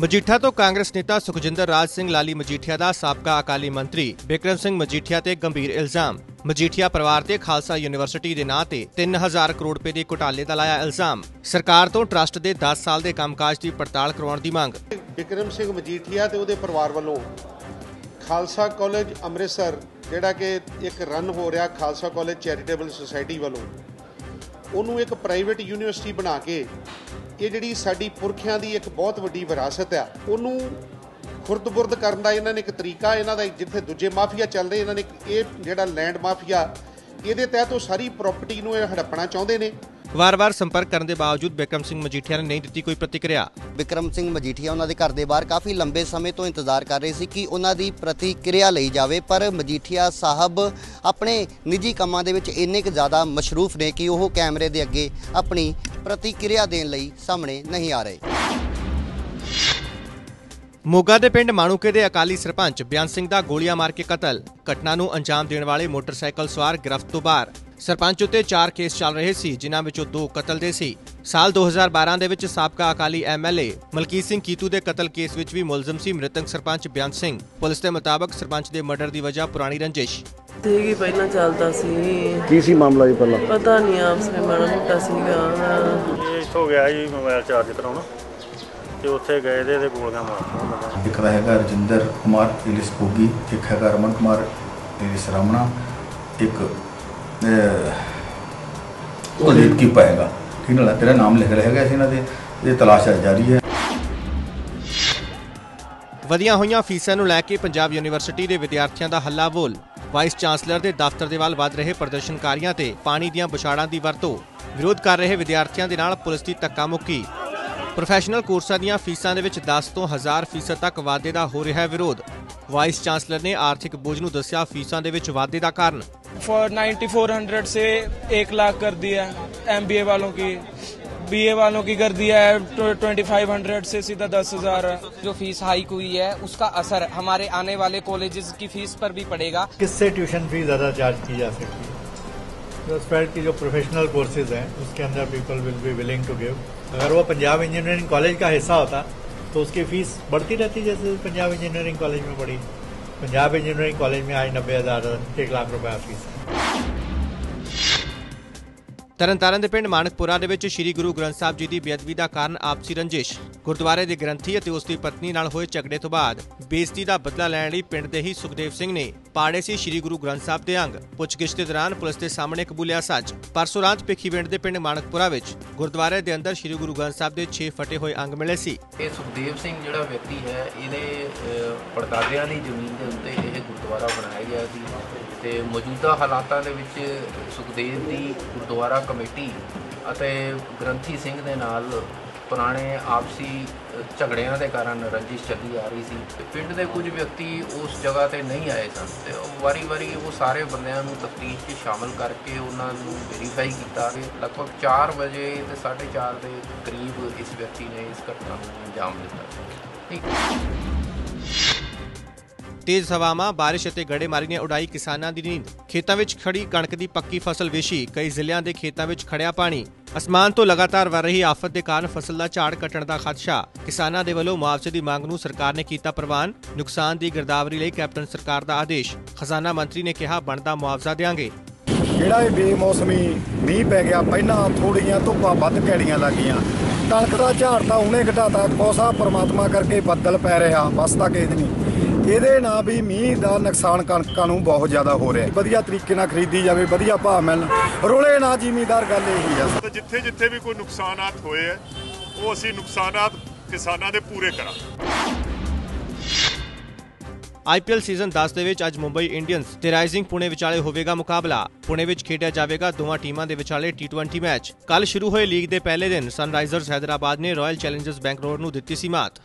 ਮਜੀਠਾ ਤੋਂ ਕਾਂਗਰਸ ਨੇਤਾ ਸੁਖਜਿੰਦਰ ਰਾਜ ਸਿੰਘ ਲਾਲੀ ਮਜੀਠੀਆ ਦਾ ਸਾਬਕਾ ਅਕਾਲੀ ਮੰਤਰੀ ਬਿਕਰਮ ਸਿੰਘ ਮਜੀਠੀਆ ਤੇ ਗੰਭੀਰ ਇਲਜ਼ਾਮ। ਮਜੀਠੀਆ ਪਰਿਵਾਰ ਤੇ ਖਾਲਸਾ ਯੂਨੀਵਰਸਿਟੀ ਦੇ ਨਾਂ ਤੇ 3000 ਕਰੋੜ ਰੁਪਏ ਦੇ ਘੁਟਾਲੇ ਦਾ ਲਾਇਆ ਇਲਜ਼ਾਮ। ਸਰਕਾਰ ਤੋਂ ਟਰਸਟ ਦੇ 10 ਸਾਲ ਦੇ ਕੰਮਕਾਜ ਦੀ ਪੜਤਾਲ ਕਰਵਾਉਣ ਦੀ ਮੰਗ। ਬਿਕਰਮ ਸਿੰਘ ਮਜੀਠੀਆ ਤੇ ਉਹਦੇ ਪਰਿਵਾਰ ਵੱਲੋਂ ਖਾਲਸਾ ਕਾਲਜ ਅੰਮ੍ਰਿਤਸਰ, ਜਿਹੜਾ ਕਿ ਇੱਕ ਰਨ ਹੋ ਰਿਹਾ ਖਾਲਸਾ ਕਾਲਜ ਚੈਰੀਟੇਬਲ ਸੁਸਾਇਟੀ ਵੱਲੋਂ, ਉਹਨੂੰ ਇੱਕ ਪ੍ਰਾਈਵੇਟ ਯੂਨੀਵਰਸਿਟੀ ਬਣਾ ਕੇ ਇਹ ਜਿਹੜੀ ਸਾਡੀ ਪੁਰਖਿਆਂ ਦੀ ਇੱਕ ਬਹੁਤ ਵੱਡੀ ਵਿਰਾਸਤ ਆ ਉਹਨੂੰ ਖੁਰਦ-ਬੁਰਦ ਕਰਨ ਦਾ ਇਹਨਾਂ ਨੇ ਇੱਕ ਤਰੀਕਾ ਇਹਨਾਂ ਦਾ ਜਿੱਥੇ ਦੂਜੇ ਮਾਫੀਆ ਚੱਲਦੇ ਇਹਨਾਂ ਨੇ ਇਹ ਜਿਹੜਾ ਲੈਂਡ ਮਾਫੀਆ ਇਹਦੇ ਤਹਿਤ ਉਹ ਸਾਰੀ ਪ੍ਰਾਪਰਟੀ ਨੂੰ ਇਹ ਹੜੱਪਣਾ ਚਾਹੁੰਦੇ ਨੇ। ਵਾਰ-ਵਾਰ ਸੰਪਰਕ ਕਰਨ ਦੇ ਬਾਵਜੂਦ ਬਿਕਰਮ ਸਿੰਘ ਮਜੀਠੀਆ ਨੇ ਨਹੀਂ ਦਿੱਤੀ ਕੋਈ ਪ੍ਰਤੀਕਿਰਿਆ। ਵਿਕਰਮ ਸਿੰਘ ਮਜੀਠੀਆ ਉਹਨਾਂ ਦੇ ਘਰ ਦੇ ਬਾਹਰ ਕਾਫੀ ਲੰਬੇ ਸਮੇਂ ਤੋਂ ਇੰਤਜ਼ਾਰ ਕਰ ਰਹੇ ਸੀ ਕਿ ਉਹਨਾਂ ਦੀ ਪ੍ਰਤੀਕਿਰਿਆ ਲਈ ਜਾਵੇ ਪਰ ਮਜੀਠੀਆ ਸਾਹਿਬ ਆਪਣੇ ਨਿੱਜੀ ਕੰਮਾਂ ਦੇ ਵਿੱਚ ਇੰਨੇ ਕੁ ਜ਼ਿਆਦਾ ਮਸ਼ਰੂਫ ਨੇ ਕਿ ਉਹ ਕੈਮਰੇ ਦੇ ਅੱਗੇ ਆਪਣੀ ਪ੍ਰਤੀਕਿਰਿਆ ਦੇਣ ਲਈ ਸਾਹਮਣੇ ਨਹੀਂ ਆ ਰਹੇ। ਮੋਗਾ ਦੇ ਪਿੰਡ ਮਾਣੂਕੇ ਦੇ ਅਕਾਲੀ ਸਰਪੰਚ ਬਿਆਨ ਸਿੰਘ ਦਾ ਗੋਲੀਆਂ ਮਾਰ ਕੇ ਕਤਲ। ਘਟਨਾ ਨੂੰ ਅੰਜਾਮ ਦੇਣ ਵਾਲੇ ਮੋਟਰਸਾਈਕਲ ਸਵਾਰ ਗ੍ਰਿਫਤ ਤੋਂ ਬਾਹਰ। ਸਰਪੰਚ ਉੱਤੇ 4 ਕੇਸ ਚੱਲ ਰਹੇ ਸੀ ਜਿਨ੍ਹਾਂ ਵਿੱਚੋਂ 2 ਕਤਲ ਦੇ ਸੀ। ਸਾਲ 2012 ਦੇ ਵਿੱਚ ਸਾਬਕਾ ਅਕਾਲੀ ਐਮਐਲਏ ਮਲਕੀਤ ਸਿੰਘ ਕੀਤੂ ਦੇ ਕਤਲ ਕੇਸ ਵਿੱਚ ਵੀ ਮੁਲਜ਼ਮ ਸੀ ਮ੍ਰਿਤਕ ਸਰਪੰਚ ਬਿਆਨ ਸਿੰਘ। ਪੁਲਿਸ ਦੇ ਮੁਤਾਬਕ ਸਰਪੰਚ ਦੇ ਮਰਡਰ ਦੀ ਵਜ੍ਹਾ ਪੁਰਾਣੀ ਰੰਜਿਸ਼। ਹੀ ਪਹਿਲਾਂ ਚੱਲਦਾ ਸੀ। ਕੀ ਸੀ ਮਾਮਲਾ ਜੀ ਪਹਿਲਾਂ? ਪਤਾ ਨਹੀਂ ਆਪਸ ਵਿੱਚ ਮਾੜਾ ਮੋਟਾ ਸੀਗਾ। ਇਹ ਇੱਥੋਂ ਗਿਆ ਜੀ ਮੋਬਾਈਲ ਚਾਰਜ ਕਰਾਉਣ। ਤੇ ਉੱਥੇ ਗਏ ਦੇ ਤੇ ਗੋਲੀਆਂ ਨੇ। ਇੱਕ ਦਾ ਹੈਗਾ ਰਜਿੰਦਰ ਕੁਮਾਰ ਇਲਿਸ ਕੋਗੀ ਇੱਕ ਹੈਗਾ ਰਮਨ ਕੁਮਾਰ ਇਲਿਸ ਰਾਮਣਾ ਇੱਕ ਕੁਲਦੀਪ ਕੀ ਪਾਏਗਾ? ਠੀਕ ਨਾਲ ਤੇਰਾ ਨਾਮ ਲਿਖ ਰਿਹਾ ਹੈਗਾ ਸੀ ਇਹਨਾਂ ਦੇ, ਇਹ ਤਲਾਸ਼ ਜਾਰੀ ਹੈ। ਵਧੀਆਂ ਹੋਈਆਂ ਫੀਸਾਂ ਨੂੰ ਲੈ ਕੇ ਪੰਜਾਬ ਯੂਨੀਵਰਸਿਟੀ ਦੇ ਵਿਦਿਆਰਥੀਆਂ ਦਾ ਹੱਲਾ ਬੋਲ ਵਾਈਸ ਚਾਂਸਲਰ ਦੇ ਦਫ਼ਤਰ ਦੇ ਵੱਲ ਵੱਧ ਰਹੇ ਪ੍ਰਦਰਸ਼ਨਕਾਰੀਆਂ ਤੇ ਪਾਣੀ ਦੀਆਂ ਵਿਛਾੜਾਂ ਦੀ ਵਰਤੋਂ ਵਿਰੋਧ ਕਰ ਰਹੇ ਵਿਦਿਆਰਥੀਆਂ ਦੇ ਨਾਲ ਪੁਲਿਸ ਦੀ ਧੱਕਾ ਮੁੱਕੀ। ਪ੍ਰੋਫੈਸ਼ਨਲ ਕੋਰਸਾਂ ਦੀਆਂ ਫੀਸਾਂ ਦੇ ਵਿੱਚ 10 ਤੋਂ 1000 ਫੀਸਦ ਤੱਕ ਵਾਧੇ ਦਾ ਹੋ ਰਿਹਾ ਹੈ ਵਿਰੋਧ। ਵਾਈਸ ਚਾਂਸਲਰ ਨੇ ਆਰਥਿਕ ਬੋਝ ਨੂੰ ਦੱਸਿਆ ਫੀਸਾਂ ਦੇ ਵਿੱਚ ਵਾਧੇ ਦਾ ਕਾਰਨ फॉर 9400 से एक लाख कर दिया एमबीए वालों की बीए वालों की कर दिया है 2500 से सीधा 10000 है जो फीस हाइक हुई है उसका असर हमारे आने वाले कॉलेजेस की फीस पर भी पड़ेगा किससे ट्यूशन फीस ज़्यादा चार्ज की जा सकती है तो स्पेल्ट की जो प्रोफेशनल कोर्सेज हैं उसके अंदर people will be willing to give अगर वो पंजाब इंजीनियरिंग कॉलेज का हिस्सा होता तो उसकी फीस बढ़ती रहती जैसे पंजाब इंजीनियरिंग कॉलेज में बढ़ी पंजाब इंजीनियरिंग कॉलेज में आज नब्बे हज़ार एक लाख रुपया फीस है ਤਰਨਤਾਰਨ ਦੇ ਪਿੰਡ ਮਾਨਕਪੁਰਾ ਦੇ ਵਿੱਚ ਸ੍ਰੀ ਗੁਰੂ ਗ੍ਰੰਥ ਸਾਹਿਬ ਜੀ ਦੀ ਬੇਅਦਬੀ ਦਾ ਕਾਰਨ ਆਪਸੀ ਰੰਜਿਸ਼ ਗੁਰਦੁਆਰੇ ਦੇ ਗ੍ਰੰਥੀ ਅਤੇ ਉਸ ਦੀ ਪਤਨੀ ਨਾਲ ਹੋਏ ਝਗੜੇ ਤੋਂ ਬਾਅਦ ਬੇਇੱਜ਼ਤੀ ਦਾ ਬਦਲਾ ਲੈਣ ਲਈ ਪਿੰਡ ਦੇ ਹੀ ਸੁਖਦੇਵ ਸਿੰਘ ਨੇ ਪਾੜੇ ਸੀ ਸ੍ਰੀ ਗੁਰੂ ਗ੍ਰੰਥ ਸਾਹਿਬ ਦੇ ਅੰਗ। ਪੁੱਛਗਿੱਛ ਦੇ ਦੌਰਾਨ ਪੁਲਿਸ ਦੇ ਸਾਹਮਣੇ ਕਬੂਲਿਆ ਸੱਚ। ਪਰਸੋਂ ਰਾਤ ਭਿੱਖੀਵਿੰਡ ਦੇ ਪਿੰਡ ਮਾਨਕਪੁਰਾ ਵਿੱਚ ਗੁਰਦੁਆਰੇ ਦੇ ਅੰਦਰ ਸ੍ਰੀ ਗੁਰੂ ਗ੍ਰੰਥ ਸਾਹਿਬ ਦੇ 6 ਫਟੇ ਹੋਏ ਅੰਗ ਮਿਲੇ ਸੀ। ਇਹ ਸੁਖਦੇਵ ਸਿੰਘ ਜਿਹੜਾ ਵਿਅਕਤੀ ਹੈ ਇਹਦੇ ਅਹ, ਪੜਦਾਦਿਆਂ ਦੀ ਜ਼ਮੀਨ ਦੇ ਉੱਤੇ ਇਹ ਗੁਰਦੁਆਰਾ ਬਣਾਇਆ ਗਿਆ ਸੀ ਤੇ ਮੌਜੂਦਾ ਹਾਲਾਤਾਂ ਦੇ ਵਿੱਚ ਸੁਖਦੇਵ ਦੀ ਗੁਰਦੁਆਰਾ ਕਮੇਟੀ ਅਤੇ ਗ੍ਰੰਥੀ ਸਿੰਘ ਦੇ ਨਾਲ ਪੁਰਾਣੇ ਆਪਸੀ ਝਗੜਿਆਂ ਦੇ ਕਾਰਨ ਰੰਜਿਸ਼ ਚੱਲੀ ਆ ਰਹੀ ਸੀ। ਤੇ ਪਿੰਡ ਦੇ ਕੁਝ ਵਿਅਕਤੀ ਉਸ ਜਗ੍ਹਾ ਤੇ ਨਹੀਂ ਆਏ ਸਨ ਤੇ ਵਾਰੀ-ਵਾਰੀ ਉਹ ਸਾਰੇ ਬੰਦਿਆਂ ਨੂੰ ਤਫਤੀਸ਼ 'ਚ ਸ਼ਾਮਲ ਕਰਕੇ ਉਹਨਾਂ ਨੂੰ ਵੈਰੀਫਾਈ ਕੀਤਾ ਕਿ ਲਗਭਗ 4 ਵਜੇ ਤੇ 4:30 ਦੇ ਕਰੀਬ ਇਸ ਵਿਅਕਤੀ ਨੇ ਇਸ ਘਟਨਾ ਨੂੰ ਅੰਜਾਮ ਦਿੱਤਾ। ਠੀਕ। ਤੇਜ਼ ਹਵਾਵਾਂ, ਬਾਰਿਸ਼ ਅਤੇ ਗੜੇਮਾਰੀ ਨੇ ਉਡਾਈ ਕਿਸਾਨਾਂ ਦੀ ਨੀਂਦ। ਖੇਤਾਂ ਵਿੱਚ ਖੜੀ ਕਣਕ ਦੀ ਪੱਕੀ ਫਸਲ ਵੇਸ਼ੀ ਕਈ ਜ਼ਿਲ੍ਹਿਆਂ ਦੇ ਖੇਤਾਂ ਵਿੱਚ ਖੜਿਆ ਪਾਣੀ। ਅਸਮਾਨ ਤੋਂ ਲਗਾਤਾਰ ਵਰ ਰਹੀ ਆਫਤ ਦੇ ਕਾਰਨ ਫਸਲ ਦਾ ਝਾੜ ਕੱਟਣ ਦਾ ਖਦਸ਼ਾ। ਕਿਸਾਨਾਂ ਦੇ ਵੱਲੋਂ ਮੁਆਵਜ਼ੇ ਦੀ ਮੰਗ ਨੂੰ ਸਰਕਾਰ ਨੇ ਕੀਤਾ ਪ੍ਰਵਾਨ। ਨੁਕਸਾਨ ਦੀ ਗਿਰਦਾਵਰੀ ਲਈ ਕੈਪਟਨ ਸਰਕਾਰ ਦਾ ਆਦੇਸ਼। ਖਜ਼ਾਨਾ ਮੰਤਰੀ ਨੇ ਕਿਹਾ, ਬਣਦਾ ਮੁਆਵਜ਼ਾ ਦੇਵਾਂਗੇ ਜਿਹੜਾ ਇਹ ਬੇਮੌਸਮੀ ਮੀਂਹ ਪੈ ਗਿਆ, ਪਹਿਲਾਂ ਥੋੜੀਆਂ ਧੁੱਪਾਂ ਵੱਧ ਘੈੜੀਆਂ ਲੱਗੀਆਂ। ਕਣਕ ਦਾ ਝਾੜ ਤਾਂ ਉਹਨੇ ਘਟਾਤਾ। ਕੋਸਾ ਪ੍ਰਮਾਤਮਾ ਕਰਕੇ ਬੱਦਲ ਪੈ ਰਿਹਾ। ਬਸ ਤਾਂ ਕਿਸੇ ਨਹੀਂ। ਇਹਦੇ ਨਾਲ ਵੀ ਮੀਂਹ ਦਾ ਨੁਕਸਾਨ ਕਣਕਾਂ ਨੂੰ ਬਹੁਤ ਜ਼ਿਆਦਾ ਹੋ ਰਿਹਾ ਵਧੀਆ ਤਰੀਕੇ ਨਾਲ ਖਰੀਦੀ ਜਾਵੇ ਵਧੀਆ ਭਾਅ ਮਿਲਣ। ਰੋਲੇ ਨਾ ਜ਼ਿਮੀਦਾਰ ਗੱਲ ਇਹੀ ਆ। ਤਾਂ ਜਿੱਥੇ ਜਿੱਥੇ ਵੀ ਕੋਈ ਨੁਕਸਾਨਾਤ ਹੋਏ ਹੈ ਉਹ ਅਸੀਂ ਨੁਕਸਾਨਾਤ ਕਿਸਾਨਾਂ ਦੇ ਪੂਰੇ ਕਰਾਂਗੇ। ਆਈਪੀਐਲ ਸੀਜ਼ਨ 10 ਦੇ ਵਿੱਚ ਅੱਜ ਮੁੰਬਈ ਇੰਡੀਅਨਸ ਤੇ ਰਾਈਜ਼ਿੰਗ ਪੁਣੇ ਵਿਚਾਲੇ ਹੋਵੇਗਾ ਮੁਕਾਬਲਾ। ਪੁਣੇ ਵਿੱਚ ਖੇਡਿਆ ਜਾਵੇਗਾ ਦੋਵਾਂ ਟੀਮਾਂ ਦੇ ਵਿਚਾਲੇ ਟੀ20 ਮੈਚ। ਕੱਲ ਸ਼ੁਰੂ ਹੋਏ ਲੀਗ ਦੇ ਪਹਿਲੇ ਦਿਨ ਸਨਰਾਈਜ਼ਰਸ ਹੈਦਰਾਬਾਦ ਨੇ ਰਾਇਲ ਚੈਲੰਜਰਸ ਬੈਂਗਲੌਰ ਨੂੰ ਦਿੱਤੀ ਸੀ ਮਾਤ।